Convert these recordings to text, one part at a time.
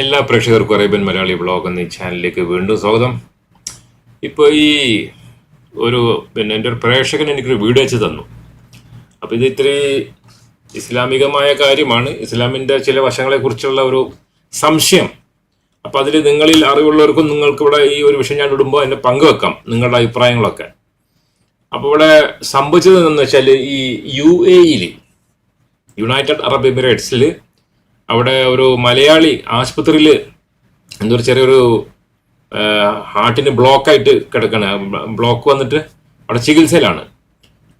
എല്ലാ പ്രേക്ഷകർക്കും Arabian Malayali blog എന്ന ഈ ചാനലിലേക്ക് വീണ്ടും സ്വാഗതം. ഇപ്പോൾ ഈ ഒരു പിന്നെ എന്റെ ഒരു പ്രേക്ഷകൻ എനിക്കൊരു വീഡിയോ അയച്ചു തന്നു. അപ്പോൾ ഇത് ഇത്തിരി ഇസ്ലാമികമായ കാര്യമാണ്. ഇസ്ലാമിന്റെ ചില വശങ്ങളെക്കുറിച്ചുള്ള ഒരു സംശയം. അപ്പോൾ അതിൽ നിങ്ങളിൽ അറിവുള്ളവർക്കും നിങ്ങൾക്കിവിടെ ഈ ഒരു വിഷയം ഞാൻ ഇടുമ്പോൾ എന്നെ പങ്കുവെക്കാം നിങ്ങളുടെ അഭിപ്രായങ്ങളൊക്കെ. അപ്പോൾ ഇവിടെ സംഭവിച്ചത് എന്ന് വെച്ചാൽ ഈ യു എയിൽ യുണൈറ്റഡ് അറബ് എമിറേറ്റ്സിൽ അവിടെ ഒരു മലയാളി ആശുപത്രിയിൽ ഒരു ചെറിയൊരു ഹാർട്ടിന് ബ്ലോക്കായിട്ട് കിടക്കണ. ബ്ലോക്ക് വന്നിട്ട് അവിടെ ചികിത്സയിലാണ്.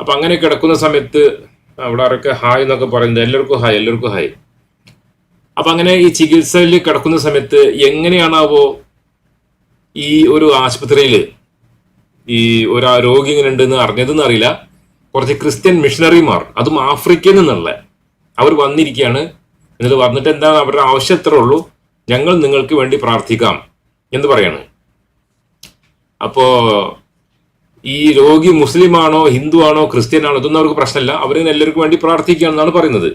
അപ്പം അങ്ങനെ കിടക്കുന്ന സമയത്ത് അവിടെ ആരൊക്കെ ഹായ് എന്നൊക്കെ പറയുന്നത് എല്ലാവർക്കും ഹായ് എല്ലാവർക്കും ഹായ് അപ്പം അങ്ങനെ ഈ ചികിത്സയിൽ കിടക്കുന്ന സമയത്ത് എങ്ങനെയാണാവോ ഈ ഒരു ആശുപത്രിയിൽ ഈ ഒരു രോഗി ഇങ്ങനെ ഉണ്ടെന്ന് അറിഞ്ഞതെന്ന് അറിയില്ല. കുറച്ച് ക്രിസ്ത്യൻ മിഷണറിമാർ അതും ആഫ്രിക്കയിൽ നിന്നുള്ള അവർ വന്നിരിക്കുകയാണ്. എന്നിട്ട് വന്നിട്ട് എന്താണ് അവരുടെ ആവശ്യം എത്ര ഉള്ളൂ? ഞങ്ങൾ നിങ്ങൾക്ക് വേണ്ടി പ്രാർത്ഥിക്കാം എന്ന് പറയാണ്. അപ്പോ ഈ രോഗി മുസ്ലിമാണോ ഹിന്ദു ആണോ ക്രിസ്ത്യൻ ആണോ ഇതൊന്നും അവർക്ക് പ്രശ്നമില്ല. അവർ എല്ലാവർക്കും വേണ്ടി പ്രാർത്ഥിക്കുകയാണെന്നാണ് പറയുന്നത്.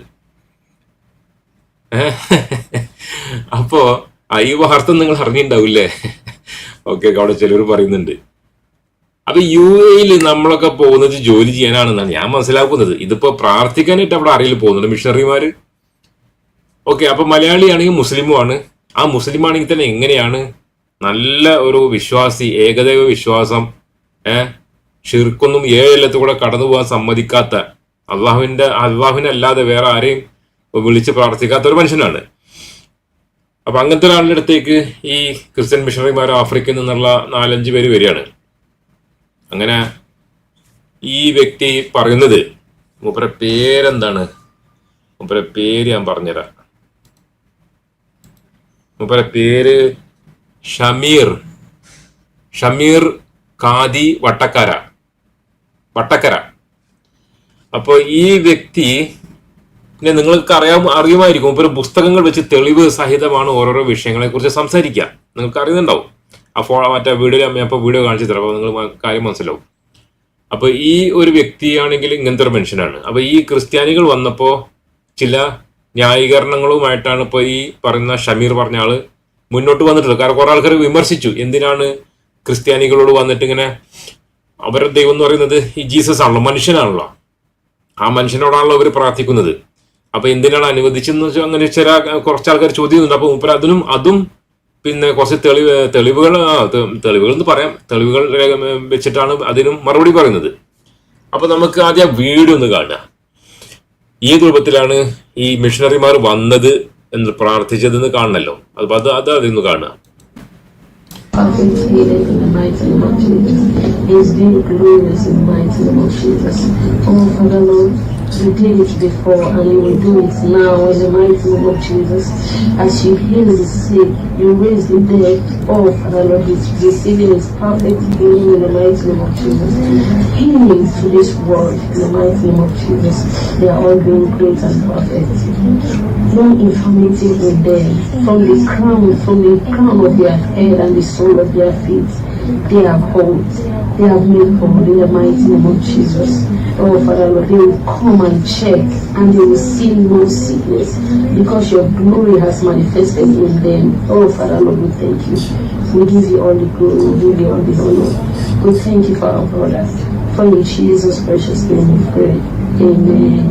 അപ്പോ ഈ വാർത്ത നിങ്ങൾ അറിഞ്ഞിട്ടുണ്ടാവില്ലേ ഓക്കെ അവിടെ ചിലർ പറയുന്നുണ്ട്. അപ്പൊ യു എയിൽ നമ്മളൊക്കെ പോകുന്നത് ജോലി ചെയ്യാനാണെന്നാണ് ഞാൻ മനസ്സിലാക്കുന്നത്. ഇതിപ്പോ പ്രാർത്ഥിക്കാനായിട്ട് അവിടെ അറിയില്ല പോകുന്നുണ്ട്? മിഷണറിമാര്? ഓക്കെ അപ്പൊ മലയാളിയാണെങ്കിൽ മുസ്ലിമുമാണ്. ആ മുസ്ലിം ആണെങ്കിൽ തന്നെ എങ്ങനെയാണ്? നല്ല ഒരു വിശ്വാസി ഏകദൈവ വിശ്വാസം ഏഹ് ഷിർക്കൊന്നും ഏഴെല്ലത്തു കൂടെ കടന്നു പോകാൻ സമ്മതിക്കാത്ത അള്ളാഹുവിന്റെ അള്ളാഹുവിനെ അല്ലാതെ വേറെ ആരെയും വിളിച്ച് പ്രാർത്ഥിക്കാത്ത ഒരു മനുഷ്യനാണ്. അപ്പൊ അങ്ങനത്തെ ഒരാളുടെ അടുത്തേക്ക് ഈ ക്രിസ്ത്യൻ മിഷണറിമാർ ആഫ്രിക്കയിൽ നിന്നുള്ള നാലഞ്ച് പേര് വരികയാണ്. അങ്ങനെ ഈ വ്യക്തി പറയുന്നത് മൂപ്പരെ പേരെന്താണ്? മൂപ്പരെ പേര് ഞാൻ പറഞ്ഞുതരാം. മൂപ്പരെ പേര് ഷമീർ. ഷമീർ കാദി വട്ടക്കര. വട്ടക്കര. അപ്പോൾ ഈ വ്യക്തി പിന്നെ നിങ്ങൾക്ക് അറിയാം അറിയുമായിരിക്കും. മൂപ്പര് പുസ്തകങ്ങൾ വെച്ച് തെളിവ് സഹിതമാണ് ഓരോരോ വിഷയങ്ങളെ കുറിച്ച് സംസാരിക്കുക. നിങ്ങൾക്ക് അറിയുന്നുണ്ടാവും. ഫോ മറ്റേ വീഡിയോ ഞാൻ ഇപ്പോൾ വീഡിയോ കാണിച്ചു തരാം. അപ്പോൾ നിങ്ങൾ കാര്യം മനസ്സിലാവും. അപ്പോൾ ഈ ഒരു വ്യക്തിയാണെങ്കിൽ ഇങ്ങനത്തെ ഒരു മനുഷ്യനാണ്. അപ്പൊ ഈ ക്രിസ്ത്യാനികൾ വന്നപ്പോൾ ചില ന്യായീകരണങ്ങളുമായിട്ടാണ് ഇപ്പോൾ ഈ പറയുന്ന ഷമീർ പറഞ്ഞ ആൾ മുന്നോട്ട് വന്നിട്ടുള്ളത്. കാരണം കുറേ ആൾക്കാർ വിമർശിച്ചു. എന്തിനാണ് ക്രിസ്ത്യാനികളോട് വന്നിട്ട് ഇങ്ങനെ അവരുടെ ദൈവം എന്ന് പറയുന്നത് ഈ ജീസസ് ആണല്ലോ മനുഷ്യനാണല്ലോ. ആ മനുഷ്യനോടാണല്ലോ അവർ പ്രാർത്ഥിക്കുന്നത്. അപ്പൊ എന്തിനാണ് അനുവദിച്ചെന്ന് വെച്ചാൽ അങ്ങനെ ചില കുറച്ച് ആൾക്കാർ ചോദ്യം ചെയ്യുന്നുണ്ട് അപ്പൊ മൂപ്പര് അതിനും അതും പിന്നെ കുറച്ച് തെളിവ് തെളിവുകൾ തെളിവുകൾ എന്ന് പറയാം. തെളിവുകൾ വെച്ചിട്ടാണ് അതിനും മറുപടി പറയുന്നത്. അപ്പൊ നമുക്ക് ആദ്യം വീട് ഒന്ന് കാണുക. ഈ കുടുംബത്തിലാണ് ഈ മിഷണറിമാർ വന്നത് എന്ന് പ്രാർത്ഥിച്ചതെന്ന് കാണണല്ലോ. അത് അത് അത് അതിന്ന് കാണുക. Father, you did it before and you will do it now in the mighty name of Jesus. As you heal the sick, you raise the dead. Oh, Father Lord, he's receiving his perfect healing in the mighty name of Jesus. Healing to this world in the mighty name of Jesus. They are all being great and perfect. No infirmity with them. From the crown, from the crown of their head and the sole of their feet, they are whole. They have made whole in the mighty name of Jesus. Oh, Father Lord, they will come and check and they will see no sickness because your glory has manifested in them. Oh, Father Lord, we thank you. We give you all the glory, we give you all the honor. We thank you for our brother. For in Jesus' precious name we pray. Amen.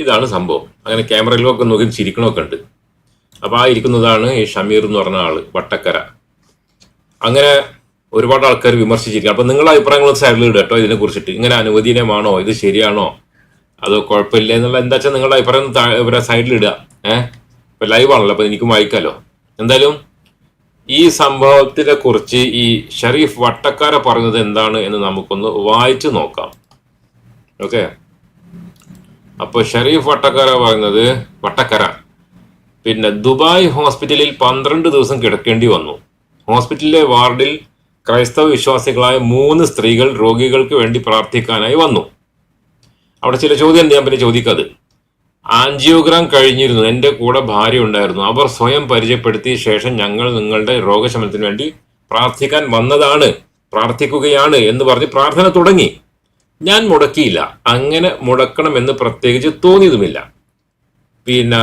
ഇതാണ് സംഭവം അങ്ങനെ ക്യാമറയിലൊക്കെ നോക്കി ചിരിക്കണമൊക്കെ ഉണ്ട് അപ്പൊ ആ ഇരിക്കുന്നതാണ് ഈ ഷമീർ എന്ന് പറഞ്ഞ ആൾ വട്ടക്കര അങ്ങനെ ഒരുപാട് ആൾക്കാർ വിമർശിച്ചിരിക്കും അപ്പൊ നിങ്ങളുടെ അഭിപ്രായങ്ങൾ സൈഡിൽ ഇടുക കേട്ടോ ഇതിനെ കുറിച്ചിട്ട്. ഇങ്ങനെ അനുവദീനമാണോ ഇത് ശരിയാണോ? അത് കുഴപ്പമില്ല എന്നുള്ള എന്താ വെച്ചാൽ നിങ്ങളുടെ അഭിപ്രായം ഇവരെ സൈഡിൽ ഇടുക. ഏഹ് ഇപ്പൊ ലൈവ് ആണല്ലോ അപ്പൊ എനിക്കും വായിക്കാലോ. എന്തായാലും ഈ സംഭവത്തിനെ കുറിച്ച് ഈ ഷരീഫ് വട്ടക്കാര പറഞ്ഞത് എന്താണ് എന്ന് നമുക്കൊന്ന് വായിച്ചു നോക്കാം. ഓക്കെ? അപ്പോൾ ഷരീഫ് വട്ടക്കാര പറയുന്നത് വട്ടക്കര. പിന്നെ ദുബായ് ഹോസ്പിറ്റലിൽ പന്ത്രണ്ട് ദിവസം കിടക്കേണ്ടി വന്നു. ഹോസ്പിറ്റലിലെ വാർഡിൽ ക്രൈസ്തവ വിശ്വാസികളായ മൂന്ന് സ്ത്രീകൾ രോഗികൾക്ക് വേണ്ടി പ്രാർത്ഥിക്കാനായി വന്നു. അവിടെ ചില ചോദ്യം ഞാൻ പിന്നെ ചോദിക്കാത് ആൻജിയോഗ്രാം കഴിഞ്ഞിരുന്നു. എന്റെ കൂടെ ഭാര്യ ഉണ്ടായിരുന്നു. അവർ സ്വയം പരിചയപ്പെടുത്തിയ ശേഷം ഞങ്ങൾ നിങ്ങളുടെ രോഗശമനത്തിന് വേണ്ടി പ്രാർത്ഥിക്കാൻ വന്നതാണ്. പ്രാർത്ഥിക്കുകയാണ് എന്ന് പറഞ്ഞ് പ്രാർത്ഥന തുടങ്ങി. ഞാൻ മുടക്കിയില്ല. അങ്ങനെ മുടക്കണമെന്ന് പ്രത്യേകിച്ച് തോന്നിയതുമില്ല. പിന്നെ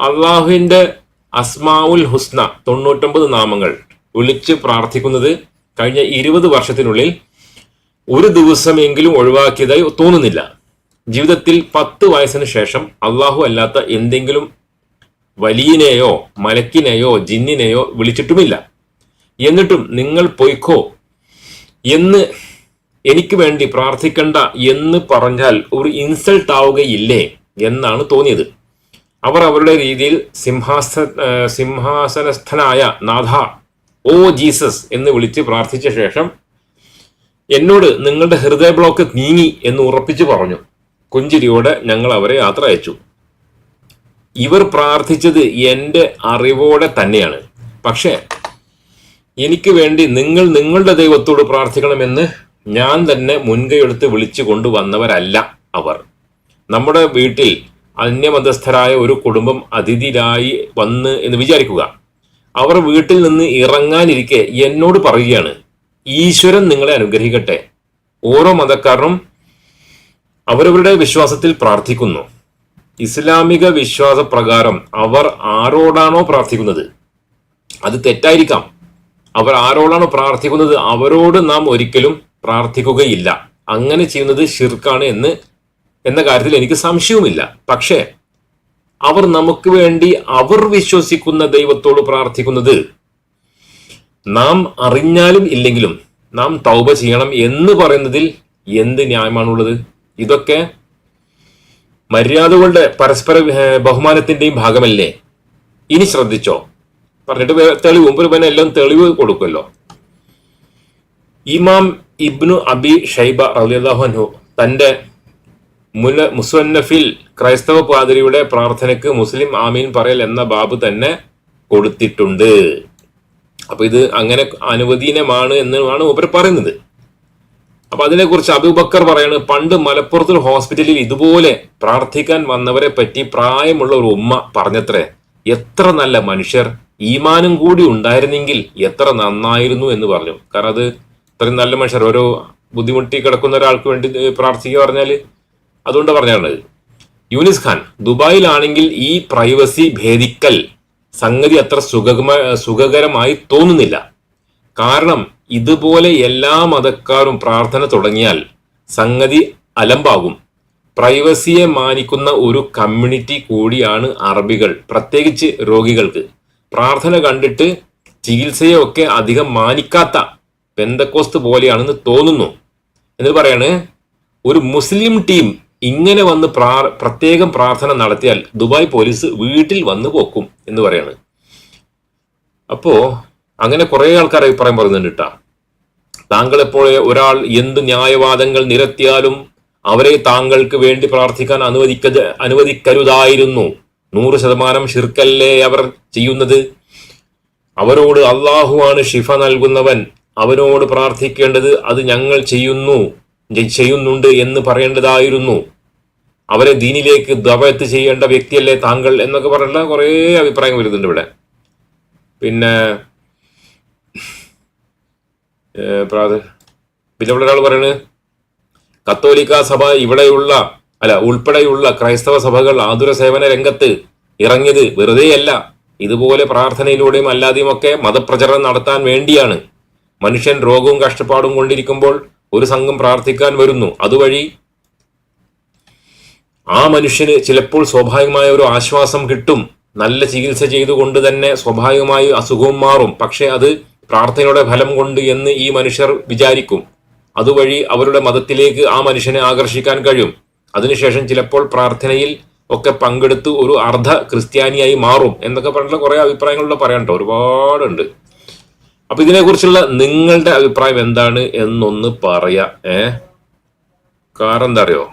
അള്ളാഹുവിന്റെ അസ്മാവുൽ ഹുസ്ന തൊണ്ണൂറ്റൊമ്പത് നാമങ്ങൾ. വിളിച്ച് പ്രാർത്ഥിക്കുന്നത് കഴിഞ്ഞ ഇരുപത് വർഷത്തിനുള്ളിൽ ഒരു ദിവസമെങ്കിലും ഒഴിവാക്കിയതായി തോന്നുന്നില്ല. ജീവിതത്തിൽ പത്ത് വയസ്സിന് ശേഷം അള്ളാഹു അല്ലാത്ത എന്തെങ്കിലും വലിയനെയോ മലക്കിനെയോ ജിന്നിനെയോ വിളിച്ചിട്ടുമില്ല. എന്നിട്ടും നിങ്ങൾ പൊയ്ക്കോ എന്ന് എനിക്ക് വേണ്ടി പ്രാർത്ഥിക്കണ്ട എന്ന് പറഞ്ഞാൽ ഒരു ഇൻസൾട്ട് ആവുകയില്ലേ എന്നാണ് തോന്നിയത്. അവർ അവരുടെ രീതിയിൽ സിംഹാസ സിംഹാസനസ്ഥനായ നാഥ ഓ ജീസസ് എന്ന് വിളിച്ച് പ്രാർത്ഥിച്ച ശേഷം എന്നോട് നിങ്ങളുടെ ഹൃദയ ബ്ലോക്ക് നീങ്ങി എന്ന് ഉറപ്പിച്ചു പറഞ്ഞു. പുഞ്ചിരിയോടെ ഞങ്ങൾ അവരെ യാത്ര അയച്ചു. ഇവർ പ്രാർത്ഥിച്ചത് എന്റെ അറിവോടെ തന്നെയാണ്. പക്ഷേ എനിക്ക് വേണ്ടി നിങ്ങൾ നിങ്ങളുടെ ദൈവത്തോട് പ്രാർത്ഥിക്കണമെന്ന് ഞാൻ തന്നെ മുൻകൈയെടുത്ത് വിളിച്ചു കൊണ്ടുവന്നവരല്ല അവർ. നമ്മുടെ വീട്ടിൽ അന്യമതസ്ഥരായ ഒരു കുടുംബം അതിഥിയിലായി വന്ന് എന്ന് വിചാരിക്കുക. അവർ വീട്ടിൽ നിന്ന് ഇറങ്ങാനിരിക്കെ എന്നോട് പറയുകയാണ് ഈശ്വരൻ നിങ്ങളെ അനുഗ്രഹിക്കട്ടെ. ഓരോ മതക്കാരനും അവരവരുടെ വിശ്വാസത്തിൽ പ്രാർത്ഥിക്കുന്നു. ഇസ്ലാമിക വിശ്വാസ പ്രകാരം അവർ ആരോടാണോ പ്രാർത്ഥിക്കുന്നത്? അത് തെറ്റായിരിക്കാം. അവർ ആരോടാണോ പ്രാർത്ഥിക്കുന്നത്? അവരോട് നാം ഒരിക്കലും പ്രാർത്ഥിക്കുകയില്ല. അങ്ങനെ ചെയ്യുന്നത് ഷിർക്കാണ് എന്ന് എന്ന കാര്യത്തിൽ എനിക്ക് സംശയവുമില്ല. പക്ഷേ അവർ നമുക്ക് വേണ്ടി അവർ വിശ്വസിക്കുന്ന ദൈവത്തോട് പ്രാർത്ഥിക്കുന്നത് നാം അറിഞ്ഞാലും ഇല്ലെങ്കിലും നാം തൗബ ചെയ്യണം എന്ന് പറയുന്നതിൽ എന്ത് ന്യായമാണുള്ളത്? ഇതൊക്കെ മര്യാദകളുടെ പരസ്പര ബഹുമാനത്തിന്റെയും ഭാഗമല്ലേ? ഇനി ശ്രദ്ധിച്ചോ. പറഞ്ഞിട്ട് തെളിവ് മുമ്പ് പിന്നെ എല്ലാം തെളിവ് കൊടുക്കുമല്ലോ. ഇമാം ഇബ്നു അബി ഷൈബ റളിയല്ലാഹു തന്റെ മുന മുസന്നഫിൽ ക്രൈസ്തവ പാതിരിയുടെ പ്രാർത്ഥനയ്ക്ക് മുസ്ലിം ആമീൻ പറയൽ എന്ന ബാബ് തന്നെ കൊടുത്തിട്ടുണ്ട്. അപ്പൊ ഇത് അങ്ങനെ അനുവദീനമാണ് എന്നാണ് ഇവർ പറയുന്നത്. അപ്പൊ അതിനെക്കുറിച്ച് അബൂബക്കർ പറയാണ് പണ്ട് മലപ്പുറത്ത് ഹോസ്പിറ്റലിൽ ഇതുപോലെ പ്രാർത്ഥിക്കാൻ വന്നവരെ പറ്റി പ്രായമുള്ള ഒരു ഉമ്മ പറഞ്ഞത്രേ എത്ര നല്ല മനുഷ്യർ ഈമാനും കൂടി ഉണ്ടായിരുന്നെങ്കിൽ എത്ര നന്നായിരുന്നു എന്ന് പറഞ്ഞു. കാരണം അത് ഇത്രയും നല്ല മനുഷ്യർ ഓരോ ബുദ്ധിമുട്ടി കിടക്കുന്ന ഒരാൾക്ക് വേണ്ടി പ്രാർത്ഥിക്കുക പറഞ്ഞാൽ അതുകൊണ്ട് പറഞ്ഞാണ്. യൂനിസ് ഖാൻ ദുബായിലാണെങ്കിൽ ഈ പ്രൈവസി ഭേദിക്കൽ സംഗതി അത്ര സുഖകരമായി തോന്നുന്നില്ല. കാരണം ഇതുപോലെ എല്ലാ മതക്കാരും പ്രാർത്ഥന തുടങ്ങിയാൽ സംഗതി അലമ്പാകും. പ്രൈവസിയെ മാനിക്കുന്ന ഒരു കമ്മ്യൂണിറ്റി കൂടിയാണ് അറബികൾ പ്രത്യേകിച്ച് രോഗികൾക്ക്. പ്രാർത്ഥന കണ്ടിട്ട് ചികിത്സയെ ഒക്കെ അധികം മാനിക്കാത്ത പെന്തക്കോസ്ത് പോലെയാണെന്ന് തോന്നുന്നു. എന്ന് പറയാണ് ഒരു മുസ്ലിം ടീം ഇങ്ങനെ വന്ന് പ്രാ പ്രത്യേകം പ്രാർത്ഥന നടത്തിയാൽ ദുബായ് പോലീസ് വീട്ടിൽ വന്ന് പോക്കും എന്ന് പറയാണ്. അപ്പോ അങ്ങനെ കുറെ ആൾക്കാർ അഭിപ്രായം പറയുന്നുണ്ട് കേട്ടാ താങ്കൾ എപ്പോഴേ ഒരാൾ എന്ത് ന്യായവാദങ്ങൾ നിരത്തിയാലും അവരെ താങ്കൾക്ക് വേണ്ടി പ്രാർത്ഥിക്കാൻ അനുവദിക്ക അനുവദിക്കരുതായിരുന്നു. നൂറ് ശതമാനം ഷിർക്കല്ലേ അവർ ചെയ്യുന്നത്? അവരോട് അള്ളാഹുവാണ് ഷിഫ നൽകുന്നവൻ. അവനോട് പ്രാർത്ഥിക്കേണ്ടത് അത് ഞങ്ങൾ ചെയ്യുന്നു ചെയ്യുന്നുണ്ട് എന്ന് പറയേണ്ടതായിരുന്നു. അവരെ ദീനിലേക്ക് ദവത്ത് ചെയ്യേണ്ട വ്യക്തിയല്ലേ താങ്കൾ എന്നൊക്കെ പറഞ്ഞിട്ടുള്ള കുറേ അഭിപ്രായം വരുന്നുണ്ട് ഇവിടെ. പിന്നെ പിന്നെ ഇവിടെ ഒരാൾ പറയുന്നത് കത്തോലിക്ക സഭ ഇവിടെയുള്ള അല്ല ഉൾപ്പെടെയുള്ള ക്രൈസ്തവ സഭകൾ ആതുര സേവന രംഗത്ത് ഇറങ്ങിയത് വെറുതെയല്ല. ഇതുപോലെ പ്രാർത്ഥനയിലൂടെയും അല്ലാതെയും ഒക്കെ മതപ്രചരണം നടത്താൻ വേണ്ടിയാണ്. മനുഷ്യൻ രോഗവും കഷ്ടപ്പാടും കൊണ്ടിരിക്കുമ്പോൾ ഒരു സംഘം പ്രാർത്ഥിക്കാൻ വരുന്നു. അതുവഴി ആ മനുഷ്യന് ചിലപ്പോൾ സ്വാഭാവികമായ ഒരു ആശ്വാസം കിട്ടും. നല്ല ചികിത്സ ചെയ്തുകൊണ്ട് തന്നെ സ്വാഭാവികമായി അസുഖവും മാറും. പക്ഷെ അത് പ്രാർത്ഥനയുടെ ഫലം കൊണ്ട് എന്ന് ഈ മനുഷ്യർ വിചാരിക്കും. അതുവഴി അവരുടെ മതത്തിലേക്ക് ആ മനുഷ്യനെ ആകർഷിക്കാൻ കഴിയും. അതിനുശേഷം ചിലപ്പോൾ പ്രാർത്ഥനയിൽ ഒക്കെ പങ്കെടുത്ത് ഒരു അർദ്ധ ക്രിസ്ത്യാനിയായി മാറും എന്നൊക്കെ പറഞ്ഞിട്ടുള്ള കുറെ അഭിപ്രായങ്ങളിലൂടെ പറയണ്ടോ ഒരുപാടുണ്ട്. അപ്പൊ ഇതിനെക്കുറിച്ചുള്ള നിങ്ങളുടെ അഭിപ്രായം എന്താണ് എന്നൊന്ന് പറയാ. ഏ? കാരണം എന്താ അറിയോ?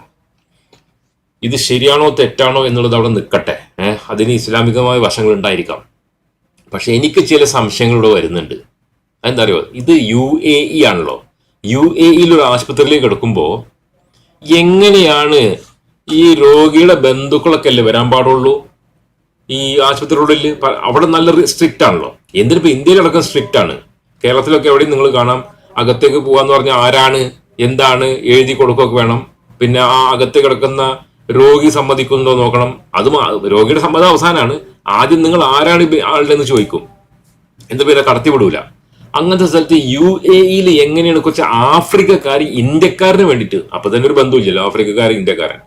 ഇത് ശരിയാണോ തെറ്റാണോ എന്നുള്ളത് അവിടെ നിൽക്കട്ടെ. അതിന് ഇസ്ലാമികമായ വശങ്ങൾ ഉണ്ടായിരിക്കാം. പക്ഷെ എനിക്ക് ചില സംശയങ്ങൾ ഇവിടെ വരുന്നുണ്ട്. എന്താ അറിയോ? ഇത് യു എ ഇ ആണല്ലോ. യു എ ഇയിൽ ഒരു ആശുപത്രിയിലേക്ക് എടുക്കുമ്പോൾ എങ്ങനെയാണ് ഈ രോഗിയുടെ ബന്ധുക്കളൊക്കെ അല്ലേ വരാൻ പാടുള്ളൂ? ഈ ആശുപത്രികളിൽ പ- അവിടെ നല്ല സ്ട്രിക്റ്റ് ആണല്ലോ. എന്തിനിപ്പോ ഇന്ത്യയിലടക്കം സ്ട്രിക്റ്റ് ആണ്. കേരളത്തിലൊക്കെ എവിടെയും നിങ്ങൾ കാണാം അകത്തേക്ക് പോകാന്ന് പറഞ്ഞാൽ ആരാണ് എന്താണ് എഴുതി കൊടുക്കുകയൊക്കെ വേണം. പിന്നെ ആ അകത്ത് കിടക്കുന്ന രോഗി സമ്മതിക്കുന്നുണ്ടോ നോക്കണം. അത് രോഗിയുടെ സമ്മതം അവസാനമാണ് ആദ്യം നിങ്ങൾ ആരാണ് ആളുടെ എന്ന് ചോദിക്കും. എന്താ പേര്? കടത്തിവിടൂല. അങ്ങനത്തെ സ്ഥലത്ത് യു എ ഇയിൽ എങ്ങനെയാണ് കുറച്ച് ആഫ്രിക്കക്കാർ ഇന്ത്യക്കാരന് വേണ്ടിയിട്ട് അപ്പൊ തന്നെ ഒരു ബന്ധുവില്ലല്ലോ ആഫ്രിക്കക്കാരൻ ഇന്ത്യക്കാരൻ.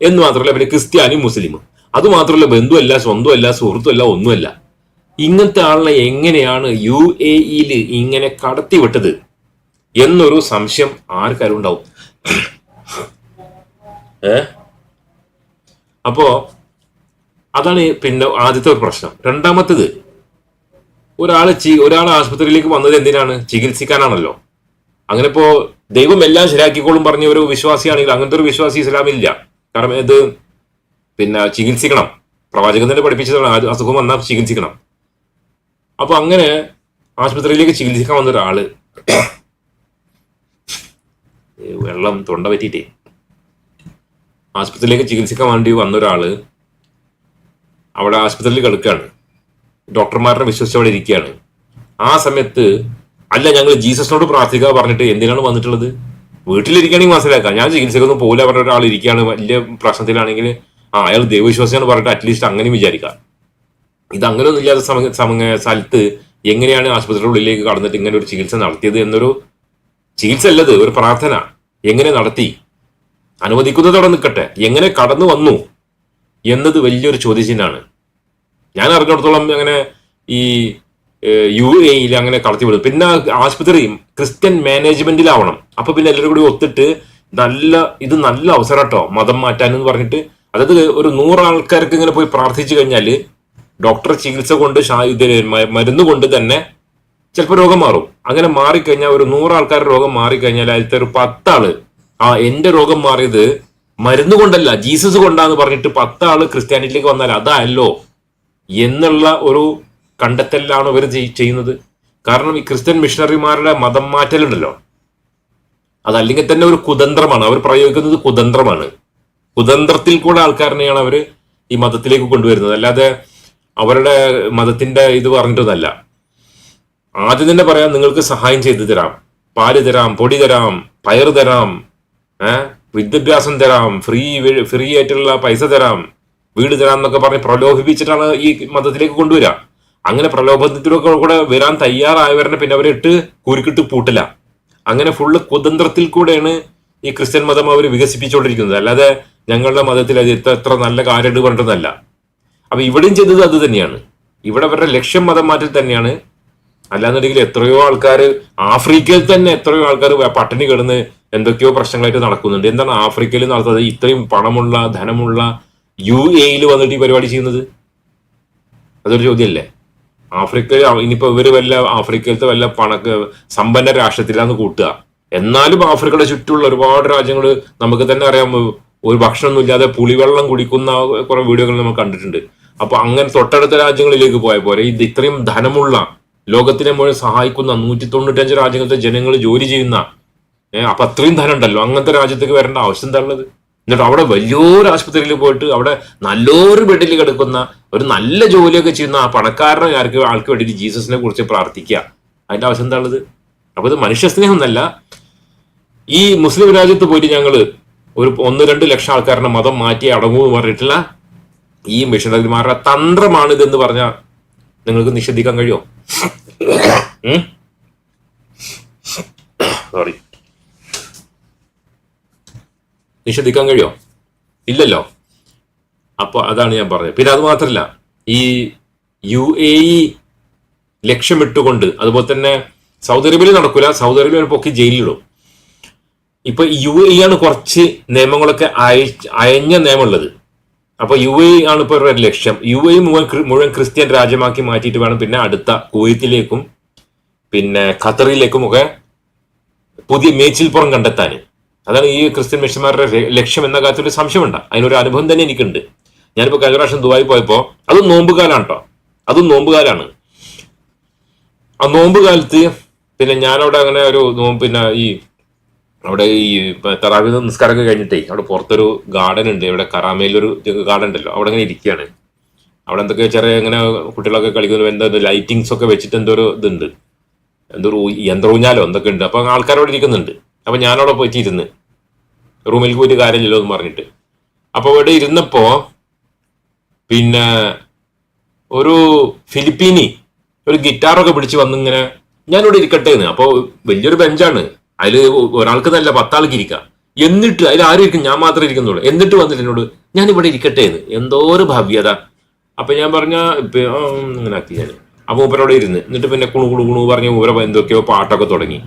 എന്ന് മാത്രമല്ല പിന്നെ ക്രിസ്ത്യാനി മുസ്ലിം. അത് മാത്രമല്ല ബന്ധുവല്ല സ്വന്തമല്ല സുഹൃത്തുമല്ല ഒന്നുമല്ല. ഇങ്ങനത്തെ ആളിനെ എങ്ങനെയാണ് യു എ ഇയിൽ ഇങ്ങനെ കടത്തിവിട്ടത് എന്നൊരു സംശയം ആർക്കാരും ഉണ്ടാവും ഏ? അപ്പോ അതാണ് പിന്നെ ആദ്യത്തെ ഒരു പ്രശ്നം. രണ്ടാമത്തേത് ഒരാൾ ഒരാൾ ആശുപത്രിയിലേക്ക് വന്നത് എന്തിനാണ്? ചികിത്സിക്കാനാണല്ലോ. അങ്ങനെ ഇപ്പോ ദൈവം എല്ലാം ശരിയാക്കിക്കോളും പറഞ്ഞ ഒരു വിശ്വാസിയാണെങ്കിൽ അങ്ങനത്തെ ഒരു വിശ്വാസി ഇസ്ലാമില്ല. കാരണം ഇത് പിന്നെ ചികിത്സിക്കണം. പ്രവാചകൻ തന്നെ പഠിപ്പിച്ചതാണ് അസുഖം വന്നാൽ ചികിത്സിക്കണം. അപ്പൊ അങ്ങനെ ആശുപത്രിയിലേക്ക് ചികിത്സിക്കാൻ വന്ന ഒരാൾ വെള്ളം തൊണ്ട പറ്റിയിട്ടേ. ആശുപത്രിയിലേക്ക് ചികിത്സിക്കാൻ വേണ്ടി വന്ന ഒരാൾ അവിടെ ആശുപത്രിയിൽ കിടക്കുകയാണ്. ഡോക്ടർമാരെ വിശ്വസിച്ച് അവിടെ ഇരിക്കുകയാണ്. ആ സമയത്ത് അല്ല ഞങ്ങൾ ജീസസിനോട് പ്രാർത്ഥിക്കുക പറഞ്ഞിട്ട് എന്തിനാണ് വന്നിട്ടുള്ളത്? വീട്ടിലിരിക്കുകയാണെങ്കിൽ മനസ്സിലാക്കാം. ഞാൻ ചികിത്സക്കൊന്നും പോകില്ല പറഞ്ഞ ഒരാൾ ഇരിക്കുകയാണ്. വലിയ പ്രശ്നത്തിലാണെങ്കിൽ ആ അയാൾ ദൈവവിശ്വാസിയാണ് പറഞ്ഞിട്ട് അറ്റ്ലീസ്റ്റ് അങ്ങനെ വിചാരിക്കാം. ഇത് അങ്ങനെയൊന്നും ഇല്ലാത്ത സമയ സമയ സ്ഥലത്ത് എങ്ങനെയാണ് ആശുപത്രിയുടെ ഉള്ളിലേക്ക് കടന്നിട്ട് ഇങ്ങനെ ഒരു ചികിത്സ നടത്തിയത് എന്നൊരു ചികിത്സ അല്ലത് ഒരു പ്രാർത്ഥന. എങ്ങനെ നടത്തി? അനുവദിക്കുന്നത് അവിടെ നിൽക്കട്ടെ. എങ്ങനെ കടന്നു വന്നു എന്നത് വലിയൊരു ചോദ്യചിഹ്നമാണ്. ഞാൻ അറിഞ്ഞിടത്തോളം അങ്ങനെ ഈ യു എയിൽ അങ്ങനെ കടത്തിവിടും പിന്നെ ആശുപത്രി ക്രിസ്ത്യൻ മാനേജ്മെന്റിലാവണം. അപ്പൊ പിന്നെ എല്ലാവരും കൂടി ഒത്തിട്ട് നല്ല ഇത് നല്ല അവസരം കേട്ടോ മതം മാറ്റാനെന്ന് പറഞ്ഞിട്ട്. അതായത് ഒരു നൂറ് ആൾക്കാർക്ക് ഇങ്ങനെ പോയി പ്രാർത്ഥിച്ചു കഴിഞ്ഞാൽ ഡോക്ടർ ചികിത്സ കൊണ്ട് മരുന്ന് കൊണ്ട് തന്നെ ചിലപ്പോൾ രോഗം മാറും. അങ്ങനെ മാറിക്കഴിഞ്ഞാൽ ഒരു നൂറ് ആൾക്കാരുടെ രോഗം മാറിക്കഴിഞ്ഞാൽ അതിലത്തെ ഒരു പത്താൾ ആ എന്റെ രോഗം മാറിയത് മരുന്ന് കൊണ്ടല്ല ജീസസ് കൊണ്ടാന്ന് പറഞ്ഞിട്ട് പത്താൾ ക്രിസ്ത്യാനിറ്റിയിലേക്ക് വന്നാൽ അതല്ലോ എന്നുള്ള ഒരു കണ്ടെത്തലാണ് ഇവർ ചെയ്യുന്നത്. കാരണം ഈ ക്രിസ്ത്യൻ മിഷണറിമാരുടെ മതം മാറ്റലുണ്ടല്ലോ. അതല്ലെങ്കിൽ തന്നെ ഒരു കുതന്ത്രമാണ്. അവർ പ്രയോഗിക്കുന്നത് കുതന്ത്രമാണ്. കുതന്ത്രത്തിൽ കൂടെ ആൾക്കാരനെയാണ് അവർ ഈ മതത്തിലേക്ക് കൊണ്ടുവരുന്നത്. അല്ലാതെ അവരുടെ മതത്തിന്റെ ഇത് പറഞ്ഞിട്ടൊന്നല്ല. ആദ്യം തന്നെ പറയാം നിങ്ങൾക്ക് സഹായം ചെയ്തു തരാം. പാൽ തരാം പൊടി തരാം പയർ തരാം വിദ്യാഭ്യാസം തരാം. ഫ്രീ ഫ്രീ ആയിട്ടുള്ള പൈസ തരാം. വീട് തരാം എന്നൊക്കെ പറഞ്ഞ് പ്രലോഭിപ്പിച്ചിട്ടാണ് ഈ മതത്തിലേക്ക് കൊണ്ടുവരാം. അങ്ങനെ പ്രലോഭനത്തിലൊക്കെ കൂടെ വരാൻ തയ്യാറായവരെ പിന്നെ അവരെ ഇട്ട് കുരുക്കിട്ട് പൂട്ടില്ല. അങ്ങനെ ഫുള്ള് കുതന്ത്രത്തിൽ കൂടെയാണ് ഈ ക്രിസ്ത്യൻ മതം അവർ വികസിപ്പിച്ചുകൊണ്ടിരിക്കുന്നത്. അല്ലാതെ ഞങ്ങളുടെ മതത്തിൽ അത് എത്ര എത്ര നല്ല കാര്യം പറഞ്ഞിട്ടൊന്നല്ല. അപ്പൊ ഇവിടെയും ചെയ്തത് അത് തന്നെയാണ്. ഇവിടെ അവരുടെ ലക്ഷ്യം മതം മാറ്റൽ തന്നെയാണ്. അല്ലാന്നുണ്ടെങ്കിൽ എത്രയോ ആൾക്കാർ ആഫ്രിക്കയിൽ തന്നെ എത്രയോ ആൾക്കാർ പട്ടിണി കിടന്ന് എന്തൊക്കെയോ പ്രശ്നങ്ങളായിട്ട് നടക്കുന്നുണ്ട്. എന്താണ് ആഫ്രിക്കയിൽ നടത്തുന്നത്? ഇത്രയും പണമുള്ള ധനമുള്ള യു എയിൽ വന്നിട്ട് ഈ പരിപാടി ചെയ്യുന്നത്? അതൊരു ചോദ്യമല്ലേ? ആഫ്രിക്കയിൽ ഇനിയിപ്പോ ഇവർ വല്ല ആഫ്രിക്കയിലത്തെ വല്ല പണ സമ്പന്ന രാഷ്ട്രത്തിലാന്ന് കൂട്ടുക. എന്നാലും ആഫ്രിക്കയുടെ ചുറ്റുമുള്ള ഒരുപാട് രാജ്യങ്ങൾ നമുക്ക് തന്നെ അറിയാം. ഒരു ഭക്ഷണമൊന്നും ഇല്ലാതെ പുളിവെള്ളം കുടിക്കുന്ന കുറെ വീഡിയോകൾ നമ്മൾ കണ്ടിട്ടുണ്ട്. അപ്പൊ അങ്ങനെ തൊട്ടടുത്ത രാജ്യങ്ങളിലേക്ക് പോയ പോലെ ഇത് ഇത്രയും ധനമുള്ള ലോകത്തിനെ മുഴുവൻ സഹായിക്കുന്ന നൂറ്റി തൊണ്ണൂറ്റഞ്ച് രാജ്യങ്ങളിലെ ജനങ്ങൾ ജോലി ചെയ്യുന്ന ഏഹ് അപ്പൊ അത്രയും ധനം ഉണ്ടല്ലോ. അങ്ങനത്തെ രാജ്യത്തേക്ക് വരേണ്ട ആവശ്യം എന്താ ഉള്ളത്? എന്നിട്ട് അവിടെ വലിയൊരു ആശുപത്രിയിൽ പോയിട്ട് അവിടെ നല്ലൊരു ബെഡിൽ കിടക്കുന്ന ഒരു നല്ല ജോലിയൊക്കെ ചെയ്യുന്ന ആ പണക്കാരനെ ആർക്ക് ആൾക്ക് വേണ്ടി ജീസസിനെ കുറിച്ച് പ്രാർത്ഥിക്കുക. അതിന്റെ ആവശ്യം എന്താ ഉള്ളത്? അപ്പൊ ഇത് മനുഷ്യ സ്നേഹം എന്നല്ല. ഈ മുസ്ലിം രാജ്യത്ത് പോയിട്ട് ഞങ്ങൾ ഒരു ഒന്ന് രണ്ട് ലക്ഷം ആൾക്കാരുടെ മതം മാറ്റി അടങ്ങൂ എന്ന് പറഞ്ഞിട്ടില്ല ഈ മിഷണറിമാരുടെ തന്ത്രമാണ് ഇതെന്ന് പറഞ്ഞാൽ നിങ്ങൾക്ക് നിഷേധിക്കാൻ കഴിയുമോ സോറി നിഷേധിക്കാൻ കഴിയോ? ഇല്ലല്ലോ. അപ്പൊ അതാണ് ഞാൻ പറഞ്ഞത്. പിന്നെ അത് മാത്രല്ല ഈ യു എ ഇ ലക്ഷ്യമിട്ടുകൊണ്ട് അതുപോലെ തന്നെ സൗദി അറേബ്യയിൽ നടക്കില്ല സൗദി അറേബ്യ പൊക്കി ജയിലിലിടും. ഇപ്പൊ യു എ ആണ് കുറച്ച് നിയമങ്ങളൊക്കെ അയ അയഞ്ഞ നിയമമുള്ളത്. അപ്പൊ യു എ ആണ് ഇപ്പൊ ഇവരുടെ ലക്ഷ്യം. യു എ മുഴുവൻ മുഴുവൻ ക്രിസ്ത്യൻ രാജ്യമാക്കി മാറ്റിയിട്ട് വേണം പിന്നെ അടുത്ത കുവൈത്തിലേക്കും പിന്നെ ഖത്തറിലേക്കും ഒക്കെ പുതിയ മേച്ചിൽപ്പുറം കണ്ടെത്താൻ. അതാണ് ഈ ക്രിസ്ത്യൻ മിഷന്മാരുടെ ലക്ഷ്യം എന്ന കാര്യത്തിൽ സംശയമുണ്ട്. അതിനൊരു അനുഭവം തന്നെ എനിക്കുണ്ട്. ഞാനിപ്പോൾ കഴിഞ്ഞ പ്രാവശ്യം ദുബായി പോയപ്പോൾ അതും നോമ്പുകാലാണ് കേട്ടോ അതും നോമ്പുകാലാണ്. ആ നോമ്പുകാലത്ത് പിന്നെ ഞാനവിടെ അങ്ങനെ ഒരു നോമ്പ് പിന്നെ ഈ അവിടെ ഈ തറാവി നിസ്കാരമൊക്കെ കഴിഞ്ഞിട്ടേ അവിടെ പുറത്തൊരു ഗാർഡൻ ഉണ്ട്. ഇവിടെ കറാമയിലൊരു ഗാർഡൻ ഉണ്ടല്ലോ. അവിടെ അങ്ങനെ ഇരിക്കുകയാണ്. അവിടെ എന്തൊക്കെ ചെറിയ ഇങ്ങനെ കുട്ടികളൊക്കെ കളിക്കുന്നു. എന്താ ലൈറ്റിങ്സ് ഒക്കെ വെച്ചിട്ട് എന്തോ ഒരു ഇതുണ്ട്. എന്തോ ഒരു യന്ത്രൂഞ്ഞാലോ എന്തൊക്കെ ഉണ്ട്. അപ്പൊ ആൾക്കാർ അവിടെ ഇരിക്കുന്നുണ്ട്. അപ്പൊ ഞാനവിടെ പോയിട്ട് ഇരുന്ന് റൂമിൽ പോയിട്ട് കാര്യമില്ലല്ലോ എന്ന് പറഞ്ഞിട്ട്. അപ്പൊ അവിടെ ഇരുന്നപ്പോ പിന്നെ ഒരു ഫിലിപ്പീനി ഒരു ഗിറ്റാറൊക്കെ പിടിച്ച് വന്നിങ്ങനെ ഞാനിവിടെ ഇരിക്കട്ടെ എന്ന് അപ്പോൾ വലിയൊരു ബെഞ്ചാണ്. അതിൽ ഒരാൾക്ക് നല്ല പത്താൾക്ക് ഇരിക്കാം. എന്നിട്ട് അതിൽ ആരും ഇരിക്കും ഞാൻ മാത്രമേ ഇരിക്കുന്നുള്ളൂ. എന്നിട്ട് വന്നിട്ട് എന്നോട് ഞാൻ ഇവിടെ ഇരിക്കട്ടെ എന്ന് എന്തോ ഒരു ഭവ്യത. അപ്പൊ ഞാൻ പറഞ്ഞ ഇങ്ങനെ ആക്കി ഞാൻ അപ്പൊ മൂപ്പരോടെ ഇരുന്ന്. എന്നിട്ട് പിന്നെ കുണു കുണു കുണു പറഞ്ഞ് മൂപ്പര എന്തൊക്കെയോ പാട്ടൊക്കെ തുടങ്ങി.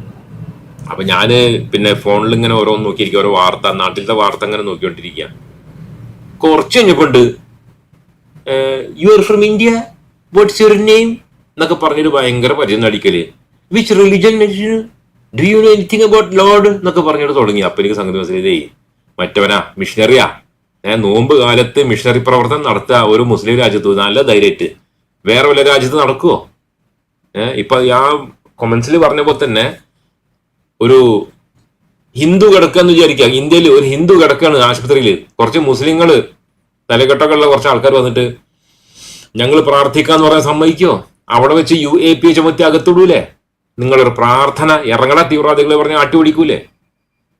അപ്പൊ ഞാൻ പിന്നെ ഫോണിൽ ഇങ്ങനെ ഓരോന്ന് നോക്കിയിരിക്കുക ഓരോ വാർത്ത നാട്ടിലത്തെ വാർത്ത അങ്ങനെ നോക്കിക്കൊണ്ടിരിക്കുക കുറച്ച് കഴിഞ്ഞപ്പോണ്ട് you are from India what's your name എന്നൊക്കെ പറഞ്ഞൊരു ഭയങ്കര പരിചയം നടിക്കൽ. Which religion do you know anything about lord എന്നൊക്കെ പറഞ്ഞിട്ട് തുടങ്ങി. അപ്പൊ എനിക്ക് സംഗതി മനസ്സിലായി. മറ്റവനാ മിഷനറിയാ ഞാൻ നോമ്പ് കാലത്ത് മിഷനറി പ്രവർത്തനം നടത്തുക ഒരു മുസ്ലിം രാജ്യത്ത് നല്ല ധൈര്യമായിട്ട്. വേറെ വല്ല രാജ്യത്ത് നടക്കുവോ? ഏഹ് ഇപ്പൊ ആ കൊമൻസിൽ പറഞ്ഞ പോലെ തന്നെ ഒരു ഹിന്ദു കിടക്കുകയെന്ന് വിചാരിക്കുക. ഇന്ത്യയിൽ ഒരു ഹിന്ദു കിടക്കുകയാണ് ആശുപത്രിയിൽ. കുറച്ച് മുസ്ലിങ്ങൾ തലകെട്ടൊക്കെയുള്ള കുറച്ച് ആൾക്കാർ വന്നിട്ട് ഞങ്ങൾ പ്രാർത്ഥിക്കാന്ന് പറയാൻ സമ്മതിക്കോ? അവിടെ വെച്ച് യു എ പി ചുമത്തി അകത്തിടൂലേ? നിങ്ങളൊരു പ്രാർത്ഥന ഇറങ്ങണ തീവ്രവാദികൾ പറഞ്ഞ് ആട്ടിപിടിക്കൂലേ?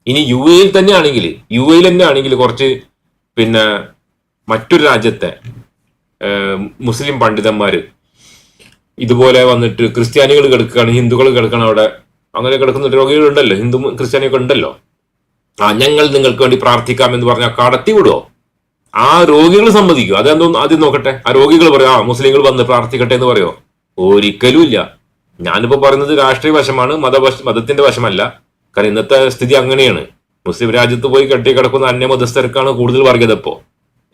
ഇനി യു എയിൽ തന്നെ ആണെങ്കിൽ യു എയിൽ തന്നെ ആണെങ്കിൽ കുറച്ച് പിന്നെ മറ്റൊരു രാജ്യത്തെ മുസ്ലിം പണ്ഡിതന്മാർ ഇതുപോലെ വന്നിട്ട് ക്രിസ്ത്യാനികൾ കിടക്കുകയാണ് ഹിന്ദുക്കൾ കിടക്കണം അവിടെ അങ്ങനെ കിടക്കുന്ന രോഗികളുണ്ടല്ലോ ഹിന്ദു ക്രിസ്ത്യാനിയൊക്കെ ഉണ്ടല്ലോ. ആ ഞങ്ങൾ നിങ്ങൾക്ക് വേണ്ടി പ്രാർത്ഥിക്കാം എന്ന് പറഞ്ഞാൽ കടത്തി വിടുവോ? ആ രോഗികൾ സമ്മതിക്കും അതെന്തോ ആദ്യം നോക്കട്ടെ. ആ രോഗികൾ പറയും ആ മുസ്ലിങ്ങൾ വന്ന് പ്രാർത്ഥിക്കട്ടെ എന്ന് പറയോ? ഒരിക്കലും ഇല്ല ഞാനിപ്പോ പറയുന്നത് രാഷ്ട്രീയ വശമാണ് മതവശ മതത്തിന്റെ വശമല്ല. കാരണം ഇന്നത്തെ സ്ഥിതി അങ്ങനെയാണ്. മുസ്ലിം രാജ്യത്ത് പോയി കെട്ടി കിടക്കുന്ന അന്യമതസ്ഥർക്കാണ് കൂടുതൽ വർഗീയത ഇപ്പോ.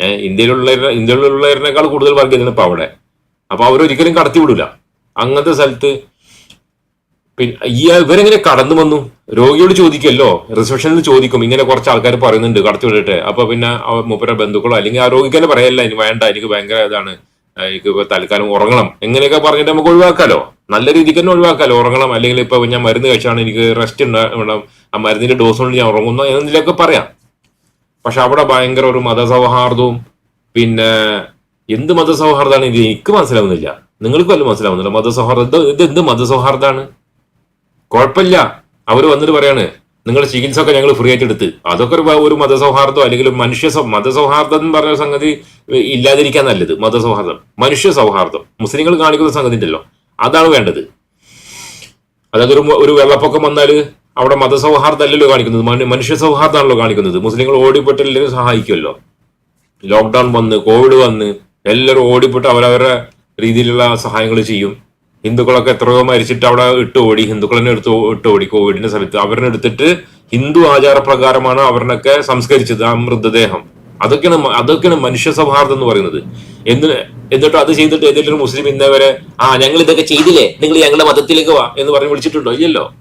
ഏഹ് ഇന്ത്യയിലുള്ള ഇന്ത്യയിലുള്ളവരിനേക്കാൾ കൂടുതൽ വർഗീയതയാണ് ഇപ്പൊ അവിടെ. അപ്പൊ അവരൊരിക്കലും കടത്തി വിടില്ല അങ്ങനത്തെ സ്ഥലത്ത് പിന്നെ ഈ ഇവരെങ്ങനെ കടന്നു വന്നു? രോഗിയോട് ചോദിക്കല്ലോ റിസപ്ഷനിൽ ചോദിക്കും. ഇങ്ങനെ കുറച്ച് ആൾക്കാർ പറയുന്നുണ്ട്. കടത്തി വിടട്ടെ അപ്പൊ പിന്നെ മൂപ്പരുടെ ബന്ധുക്കളോ അല്ലെങ്കിൽ ആ രോഗിക്ക് തന്നെ പറയല്ല. ഇനി വേണ്ട. എനിക്ക് ഭയങ്കര ഇതാണ്. എനിക്ക് ഇപ്പൊ തൽക്കാലം ഉറങ്ങണം. എങ്ങനെയൊക്കെ പറഞ്ഞിട്ട് നമുക്ക് ഒഴിവാക്കാലോ? നല്ല രീതിക്ക് തന്നെ ഒഴിവാക്കാലോ? ഉറങ്ങണം. അല്ലെങ്കിൽ ഇപ്പൊ ഞാൻ മരുന്ന് കഴിച്ചാണ്. എനിക്ക് റെസ്റ്റ് ഉണ്ടാവണം ആ മരുന്നിന്റെ ഡോസ് കൊണ്ട് ഞാൻ ഉറങ്ങുന്നു എന്നതിലൊക്കെ പറയാം. പക്ഷെ അവിടെ ഭയങ്കര ഒരു മതസൗഹാർദ്ദവും. പിന്നെ എന്ത് മതസൗഹാർദ്ദമാണ് ഇത്? എനിക്ക് മനസ്സിലാവുന്നില്ല. നിങ്ങൾക്ക് വല്ല മനസ്സിലാവുന്നില്ല. മതസൗഹാർദ്ദം ഇത് എന്ത് മതസൗഹാർദ്ദമാണ്? കുഴപ്പമില്ല. അവർ വന്നിട്ട് പറയാണ് നിങ്ങളുടെ ചികിത്സ ഒക്കെ ഞങ്ങൾ ഫ്രീ ആയിട്ട് എടുത്ത്. അതൊക്കെ ഒരു ഒരു മതസൗഹാർദ്ദം അല്ലെങ്കിൽ മനുഷ്യ മതസൗഹാർദ്ദം എന്ന് പറഞ്ഞ സംഗതി ഇല്ലാതിരിക്കാൻ നല്ലത് മതസൗഹാർദ്ദം മനുഷ്യ സൗഹാർദ്ദം. മുസ്ലിങ്ങൾ കാണിക്കുന്ന സംഗതി ഉണ്ടല്ലോ അതാണ് വേണ്ടത്. അതായത് ഒരു ഒരു വെള്ളപ്പൊക്കം വന്നാൽ അവിടെ മതസൗഹാർദ്ദം അല്ലല്ലോ കാണിക്കുന്നത് മനുഷ്യ സൗഹാർദ്ദമാണല്ലോ കാണിക്കുന്നത്. മുസ്ലിങ്ങൾ ഓടിപ്പെട്ട് എല്ലാവരും സഹായിക്കുമല്ലോ. ലോക്ക്ഡൌൺ വന്ന് കോവിഡ് വന്ന് എല്ലാവരും ഓടിപ്പെട്ട് അവരവരുടെ രീതിയിലുള്ള സഹായങ്ങൾ ചെയ്യും. ഹിന്ദുക്കളൊക്കെ എത്രയോ മരിച്ചിട്ട് അവിടെ ഇട്ട് ഓടി. ഹിന്ദുക്കളെ എടുത്ത് ഇട്ട് ഓടി. കോവിഡിന്റെ സമയത്ത് അവരെ എടുത്തിട്ട് ഹിന്ദു ആചാരപ്രകാരമാണ് അവരിനൊക്കെ സംസ്കരിച്ചത് ആ മൃതദേഹം. അതൊക്കെയാണ് അതൊക്കെയാണ് മനുഷ്യ സൗഹാർദ്ദം എന്ന് പറയുന്നത്. എന്ന് എന്നിട്ട് അത് ചെയ്തിട്ട് ഏതെങ്കിലും മുസ്ലിം ഇന്നവരെ ആ ഞങ്ങൾ ഇതൊക്കെ ചെയ്തില്ലേ? നിങ്ങൾ ഞങ്ങളുടെ മതത്തിലേക്ക് വാ എന്ന് പറഞ്ഞ് വിളിച്ചിട്ടുണ്ടോ? ഇല്ലല്ലോ.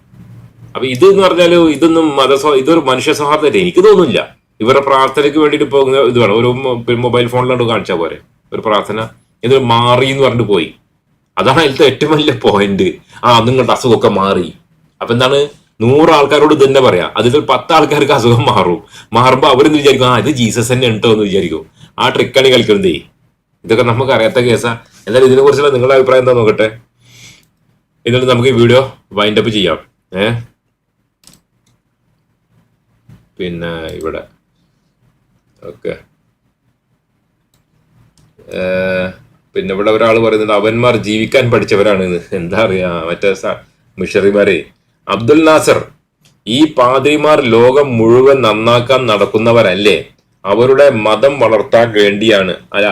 അപ്പൊ ഇത് എന്ന് പറഞ്ഞാൽ ഇതൊന്നും മത ഇതൊരു മനുഷ്യ സൗഹാർദ്ദമായിട്ട് എനിക്ക് തോന്നുന്നില്ല. ഇവരുടെ പ്രാർത്ഥനയ്ക്ക് വേണ്ടിയിട്ട് പോകുന്ന ഇത് വേണം. ഒരു മൊബൈൽ ഫോണിലോട്ട് കാണിച്ചാൽ പോരെ. ഒരു പ്രാർത്ഥന. ഇതൊരു മാറി എന്ന് പറഞ്ഞിട്ട് പോയി. അതാണ് അതിലത്തെ ഏറ്റവും വലിയ പോയിന്റ് ആ നിങ്ങളുടെ അസുഖമൊക്കെ മാറി. അപ്പൊ എന്താണ്? നൂറ് ആൾക്കാരോട് ഇത് തന്നെ പറയാം. അതിൽ പത്ത് ആൾക്കാർക്ക് അസുഖം മാറും. മാറുമ്പോൾ അവരെന്ന് വിചാരിക്കും? ആ ഇത് ജീസസ് തന്നെ ഉണ്ടോ എന്ന് വിചാരിക്കും. ആ ട്രിക്കാണ് കളിക്കുന്നത്. ഇതൊക്കെ നമുക്ക് അറിയാത്ത കേസാ. എന്നാലും ഇതിനെ കുറിച്ചുള്ള നിങ്ങളുടെ അഭിപ്രായം എന്താ നോക്കട്ടെ? എന്നിട്ട് നമുക്ക് ഈ വീഡിയോ വൈൻഡപ്പ് ചെയ്യാം. ഏ? പിന്നെ ഇവിടെ. ഓക്കെ പിന്നെ ഇവിടെ ഒരാൾ പറയുന്നുണ്ട് അവന്മാർ ജീവിക്കാൻ പഠിച്ചവരാണ് എന്താ അറിയാ മറ്റേ മിഷറിമാരെ. അബ്ദുൽ നാസർ ഈ പാദ്രിമാർ ലോകം മുഴുവൻ നന്നാക്കാൻ നടക്കുന്നവരല്ലേ? അവരുടെ മതം വളർത്താൻ വേണ്ടിയാണ്. അല്ല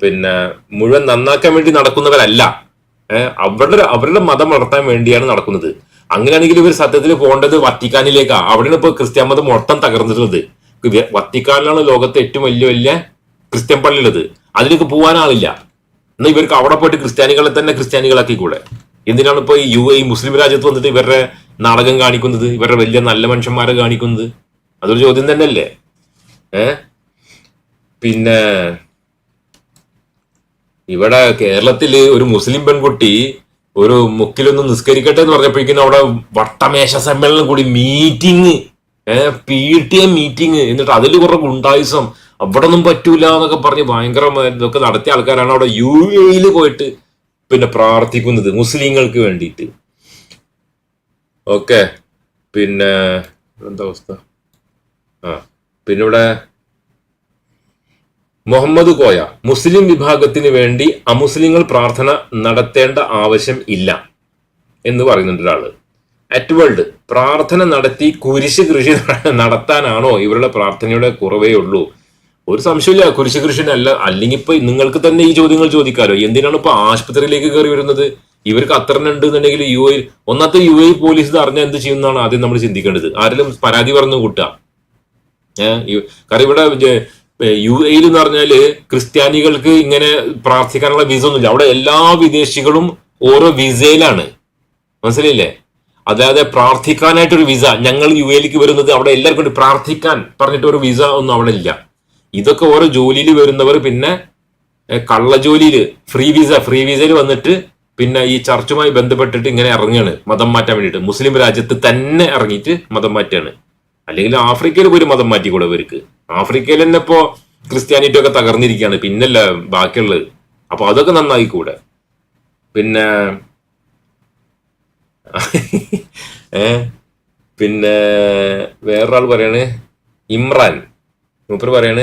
പിന്നെ മുഴുവൻ നന്നാക്കാൻ വേണ്ടി നടക്കുന്നവരല്ല. അവരുടെ അവരുടെ മതം വളർത്താൻ വേണ്ടിയാണ് നടക്കുന്നത്. അങ്ങനെയാണെങ്കിൽ ഇവർ സത്യത്തിൽ പോകേണ്ടത് വത്തിക്കാനിലേക്കാ. അവിടെയാണ് ഇപ്പൊ ക്രിസ്ത്യൻ മതം മൊത്തം തകർന്നിട്ടുള്ളത്. വത്തിക്കാനിലാണ് ലോകത്തെ ഏറ്റവും വലിയ വലിയ ക്രിസ്ത്യൻ പള്ളിയുള്ളത്. അതിലേക്ക് പോകാനാളില്ല എന്നാൽ ഇവർക്ക് അവിടെ പോയിട്ട് ക്രിസ്ത്യാനികളെ തന്നെ ക്രിസ്ത്യാനികളാക്കി കൂടെ എന്തിനാണ് ഇപ്പോൾ ഈ യു എ മുസ്ലിം രാജ്യത്ത് വന്നിട്ട് ഇവരുടെ നാടകം കാണിക്കുന്നത് ഇവരുടെ വലിയ നല്ല മനുഷ്യന്മാരെ കാണിക്കുന്നത്? അതൊരു ചോദ്യം തന്നെയല്ലേ? ഏ? പിന്നെ ഇവിടെ കേരളത്തിൽ ഒരു മുസ്ലിം പെൺകുട്ടി ഒരു മുക്കിലൊന്ന് നിസ്കരിക്കട്ടെ എന്ന് പറഞ്ഞപ്പോഴേക്കും അവിടെ വട്ടമേശ സമ്മേളനം കൂടി meeting P T M meeting എന്നിട്ട് അതിൽ കുറെ ഗുണ്ടായുസം അവിടെ ഒന്നും പറ്റൂല എന്നൊക്കെ പറഞ്ഞ് ഭയങ്കര ഇതൊക്കെ നടത്തിയ ആൾക്കാരാണ് അവിടെ യു എയിൽ പോയിട്ട് പിന്നെ പ്രാർത്ഥിക്കുന്നത് മുസ്ലിങ്ങൾക്ക് വേണ്ടിയിട്ട്. ഓക്കെ. പിന്നെ എന്താ അവസ്ഥ? ആ പിന്നെ ഇവിടെ മുഹമ്മദ് കോയ മുസ്ലിം വിഭാഗത്തിന് വേണ്ടി അമുസ്ലിങ്ങൾ പ്രാർത്ഥന നടത്തേണ്ട ആവശ്യം ഇല്ല എന്ന് പറയുന്നുണ്ട് ഒരാൾ. അറ്റ് വേൾഡ് പ്രാർത്ഥന നടത്തി കുരിശ് കൃഷി നടത്താനാണോ ഇവരുടെ പ്രാർത്ഥനയുടെ കുറവേ ഉള്ളൂ? ഒരു സംശയമില്ല കുരിശ് കൃഷിനല്ല. അല്ലെങ്കിൽ ഇപ്പൊ നിങ്ങൾക്ക് തന്നെ ഈ ചോദ്യങ്ങൾ ചോദിക്കാലോ. എന്തിനാണ് ഇപ്പൊ ആശുപത്രിയിലേക്ക് കയറി വരുന്നത്? ഇവർക്ക് അത്ര ഉണ്ട് എന്നുണ്ടെങ്കിൽ യു എ ഒന്നാമത്തെ യു എ പോലീസ് ഇത് അറിഞ്ഞാൽ എന്ത് ചെയ്യുന്നതാണ് ആദ്യം നമ്മൾ ചിന്തിക്കേണ്ടത്. ആരെങ്കിലും പരാതി പറഞ്ഞു കൂട്ടുക കാരണം ഇവിടെ യു എയിൽ എന്ന് പറഞ്ഞാൽ ക്രിസ്ത്യാനികൾക്ക് ഇങ്ങനെ പ്രാർത്ഥിക്കാനുള്ള വിസ ഒന്നുമില്ല. അവിടെ എല്ലാ വിദേശികളും ഓരോ വിസയിലാണ്. മനസ്സിലായില്ലേ? അതായത് പ്രാർത്ഥിക്കാനായിട്ടൊരു വിസ. ഞങ്ങൾ യു എയിലേക്ക് വരുന്നത് അവിടെ എല്ലാവർക്കും പ്രാർത്ഥിക്കാൻ പറഞ്ഞിട്ട് ഒരു വിസ ഒന്നും അവിടെ ഇല്ല. ഇതൊക്കെ ഓരോ ജോലിയിൽ വരുന്നവർ പിന്നെ കള്ളജോലിയിൽ ഫ്രീ വിസ ഫ്രീ വിസയിൽ വന്നിട്ട് പിന്നെ ഈ ചർച്ചുമായി ബന്ധപ്പെട്ടിട്ട് ഇങ്ങനെ ഇറങ്ങുകയാണ് മതം മാറ്റാൻ വേണ്ടിയിട്ട്. മുസ്ലിം രാജ്യത്ത് തന്നെ ഇറങ്ങിയിട്ട് മതം മാറ്റാണ്. അല്ലെങ്കിൽ ആഫ്രിക്കയിൽ പോയി മതം മാറ്റിക്കൂടെ ഇവർക്ക്? ആഫ്രിക്കയിൽ തന്നെ ഇപ്പോ ക്രിസ്ത്യാനിറ്റി ഒക്കെ തകർന്നിരിക്കുകയാണ് പിന്നല്ല ബാക്കിയുള്ളത്. അപ്പൊ അതൊക്കെ നന്നായി കൂടെ പിന്നെ ഏ പിന്നെ വേറൊരാൾ പറയാണ് ഇമ്രാൻ. മൂപ്പർ പറയാണ്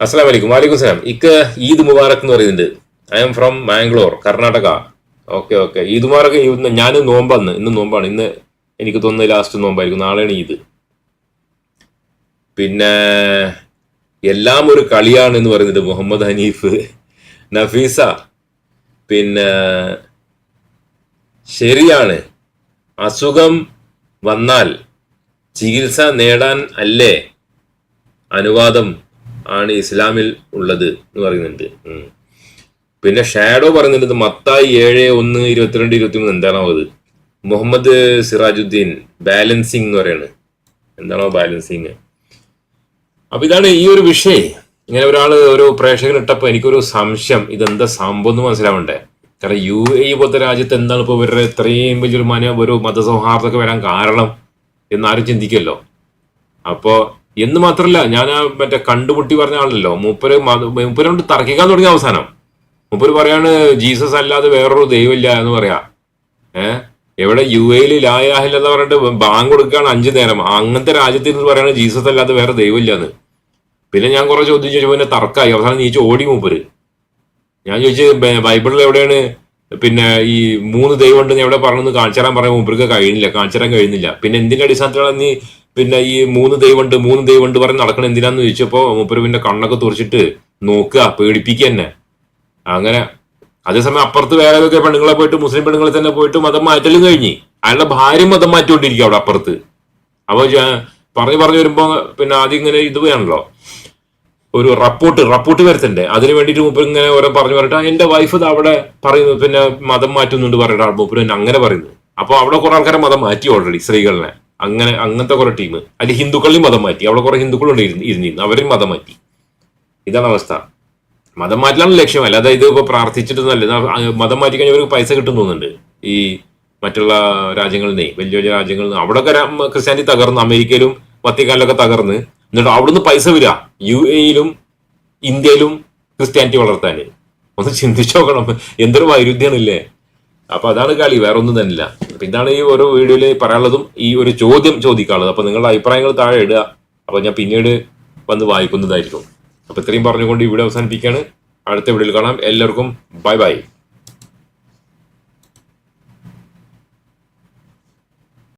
അസ്സലാം വലൈക്കും വാലിക്കും സലാം. ഇക്ക് ഈദ് മുബാറക് എന്ന് പറയുന്നുണ്ട്. I'm from Mangalore Karnataka okay okay Eid Mubarak ഞാൻ നോമ്പാന്ന് ഇന്ന് നോമ്പാണ്. ഇന്ന് എനിക്ക് തോന്നുന്നത് ലാസ്റ്റ് നോമ്പായിരിക്കും. നാളെയാണ് ഈദ്. പിന്നെ എല്ലാം ഒരു കളിയാണ് എന്ന് പറയുന്നുണ്ട് മുഹമ്മദ് ഹനീഫ്. നഫീസ. പിന്നെ ശരിയാണ്. അസുഖം വന്നാൽ ചികിത്സ നേടാൻ അല്ലേ? അനുവാദം ആണ് ഇസ്ലാമിൽ ഉള്ളത് എന്ന് പറയുന്നുണ്ട്. പിന്നെ ഷാഡോ പറയുന്നുണ്ട് മത്തായി ഏഴ് ഒന്ന് ഇരുപത്തിരണ്ട് ഇരുപത്തി മൂന്ന് എന്താണോ അത് മുഹമ്മദ് സിറാജുദ്ദീൻ ബാലൻസിങ് എന്ന് പറയാണ്. എന്താണോ ബാലൻസിങ്? അപ്പൊ ഇതാണ് ഈ ഒരു വിഷയം. ഇങ്ങനെ ഒരാൾ ഒരു പ്രേക്ഷകൻ ഇട്ടപ്പോൾ എനിക്കൊരു സംശയം. ഇതെന്താ സംഭവം എന്ന് മനസ്സിലാവണ്ടേ? കാരണം യു എ പോലത്തെ രാജ്യത്ത് എന്താണ് ഇപ്പോൾ ഇവരുടെ ഇത്രയും വലിയൊരു മന ഒരു മതസൗഹാർദ്ദമൊക്കെ വരാൻ കാരണം എന്നാരും ചിന്തിക്കല്ലോ. അപ്പോ എന്ന് മാത്രല്ല ഞാൻ മറ്റേ കണ്ടുമുട്ടി പറഞ്ഞ ആളല്ലോ. മൂപ്പര് മൂപ്പരോട് തർക്കിക്കാൻ തുടങ്ങിയ അവസാനം. മൂപ്പര് പറയാണ് ജീസസ് അല്ലാതെ വേറൊരു ദൈവമില്ല എന്ന് പറയാ. ഏഹ് എവിടെ? യു എയിൽ ലായാഹില്ല എന്ന് പറഞ്ഞിട്ട് ബാങ്ക് കൊടുക്കുകയാണ് അഞ്ചു നേരം. അങ്ങനത്തെ രാജ്യത്ത് ഇരുന്ന് പറയാണ് ജീസസ് അല്ലാതെ വേറെ ദൈവമില്ല എന്ന്. പിന്നെ ഞാൻ കുറെ ചോദ്യം ചോദിച്ചു പിന്നെ തർക്കമായി അവസാനം നീച്ച് ഓടി മൂപ്പര്. ഞാൻ ചോദിച്ചു ബൈബിളിൽ എവിടെയാണ്? പിന്നെ ഈ മൂന്ന് ദൈവം ഉണ്ടെന്ന് എവിടെ പറഞ്ഞെന്ന് കാണിച്ചു തരാൻ പറയാൻ മൂപ്പർക്ക് കഴിയുന്നില്ല കാണിച്ചു തരാൻ കഴിയുന്നില്ല. പിന്നെ എന്തിന്റെ അടിസ്ഥാനത്തിലാണ് നീ പിന്നെ ഈ മൂന്ന് ദൈവമുണ്ട് മൂന്ന് ദൈവമുണ്ട് പറഞ്ഞ് നടക്കണം എന്തിനാന്ന് ചോദിച്ചപ്പോ മൂപ്പര് പിന്നെ കണ്ണൊക്കെ തുറച്ചിട്ട് നോക്കുക പേടിപ്പിക്കുക തന്നെ അങ്ങനെ അതേസമയം അപ്പുറത്ത് വേറെ ഒക്കെ പെണ്ണുങ്ങളെ പോയിട്ട് മുസ്ലിം പെണ്ണുങ്ങളെ തന്നെ പോയിട്ട് മതം മാറ്റലും കഴിഞ്ഞ്. അയാളുടെ ഭാര്യ മതം മാറ്റിക്കൊണ്ടിരിക്കുക അവിടെ അപ്പുറത്ത്. അപ്പൊ പറഞ്ഞു പറഞ്ഞു വരുമ്പോ പിന്നെ ആദ്യം ഇങ്ങനെ ഇത് വേണല്ലോ. ഒരു റപ്പോർട്ട് റപ്പോർട്ട് വരുത്തണ്ടേ? അതിന് വേണ്ടിയിട്ട് മൂപ്പർ ഇങ്ങനെ ഓരോ പറഞ്ഞു പറഞ്ഞിട്ട് "ആ, എന്റെ വൈഫ് ഇത് അവിടെ പറയുന്നു പിന്നെ മതം മാറ്റുന്നുണ്ട് പറഞ്ഞിട്ട് മൂപ്പർ അങ്ങനെ പറയുന്നു അപ്പൊ അവിടെ കുറെ ആൾക്കാരെ മതം മാറ്റി ഓൾറെഡി സ്ത്രീകളിനെ. അങ്ങനെ അങ്ങനത്തെ കുറെ ടീം അതിൽ ഹിന്ദുക്കളെയും മതം മാറ്റി. അവിടെ കുറെ ഹിന്ദുക്കളുണ്ട് ഇരുന്ന് ഇരുന്നിരുന്നു അവരെയും മതം മാറ്റി. ഇതാണ് അവസ്ഥ. മതം മാറ്റലാണ് ലക്ഷ്യം. അല്ലാതെ ഇത് ഇപ്പൊ പ്രാർത്ഥിച്ചിട്ടൊന്നല്ല ഇത് മതം മാറ്റി കഴിഞ്ഞാൽ അവർക്ക് പൈസ കിട്ടും തോന്നുന്നുണ്ട്. ഈ മറ്റുള്ള രാജ്യങ്ങളിൽ നിന്നേ വലിയ വലിയ രാജ്യങ്ങളിൽ നിന്ന് അവിടെയൊക്കെ ക്രിസ്ത്യാനി തകർന്ന് അമേരിക്കയിലും വത്തിക്കാനിലൊക്കെ തകർന്ന് എന്നിട്ട് അവിടുന്ന് പൈസ വരിക യു എയിലും ഇന്ത്യയിലും ക്രിസ്ത്യാനിറ്റി വളർത്താൻ ഒന്ന് ചിന്തിച്ചു നോക്കണം. എന്തൊരു വൈരുദ്ധ്യമാണല്ലേ? അപ്പൊ അതാണ് കളി. വേറെ ഒന്നും തന്നെയില്ല. അപ്പൊ ഇതാണ് ഈ ഓരോ വീഡിയോയിൽ പറയാനുള്ളതും ഈ ഒരു ചോദ്യം ചോദിക്കാനുള്ളത്. അപ്പൊ നിങ്ങളുടെ അഭിപ്രായങ്ങൾ താഴെ ഇടുക. അപ്പൊ ഞാൻ പിന്നീട് വന്ന് വായിക്കുന്നതായിരിക്കും. അപ്പൊ ഇത്രയും പറഞ്ഞുകൊണ്ട് ഇവിടെ അവസാനിപ്പിക്കുകയാണ്. അടുത്ത വീഡിയോയിൽ കാണാം. എല്ലാവർക്കും ബൈ ബൈ.